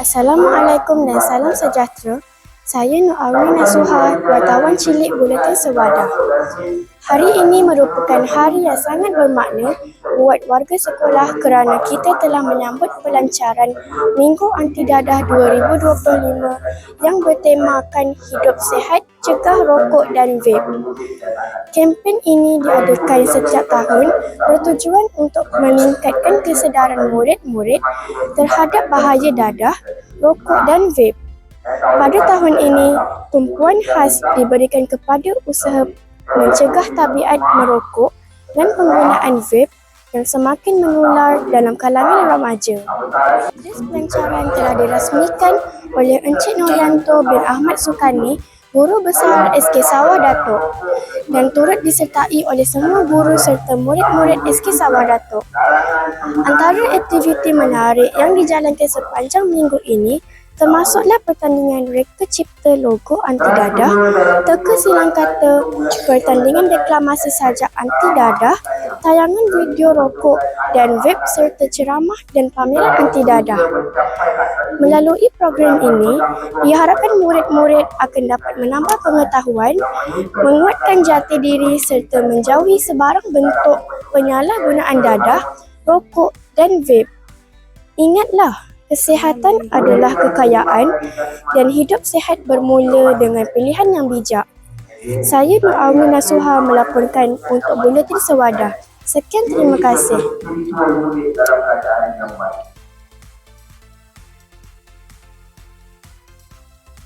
Assalamualaikum dan salam sejahtera. Saya Nur Awi Nasuha, wartawan cilik Buletin Sewadah. Hari ini merupakan hari yang sangat bermakna buat warga sekolah kerana kita telah menyambut pelancaran Minggu Anti Dadah 2025 yang bertemakan Hidup Sehat, Cegah Rokok dan Vape. Kempen ini diadakan setiap tahun bertujuan untuk meningkatkan kesedaran murid-murid terhadap bahaya dadah, rokok dan vape. Pada tahun ini, tumpuan khas diberikan kepada usaha mencegah tabiat merokok dan penggunaan vape yang semakin menular dalam kalangan remaja. Majlis pelancaran telah dirasmikan oleh Encik Nuryanto bin Ahmad Sukani, Guru Besar SK Sawah Datuk dan turut disertai oleh semua guru serta murid-murid SK Sawah Datuk. Antara aktiviti menarik yang dijalankan sepanjang minggu ini termasuklah pertandingan reka cipta logo anti dadah, teka silang kata, pertandingan deklamasi sajak anti dadah, tayangan video rokok dan web serta ceramah dan pameran anti dadah. Melalui program ini, diharapkan murid-murid akan dapat menambah pengetahuan, menguatkan jati diri serta menjauhi sebarang bentuk penyalahgunaan dadah, rokok dan vape. Ingatlah, Kesihatan adalah kekayaan dan hidup sihat bermula dengan pilihan yang bijak. Saya Nur Awi Nasuha melaporkan untuk Buletin Sewadah. Sekian terima kasih.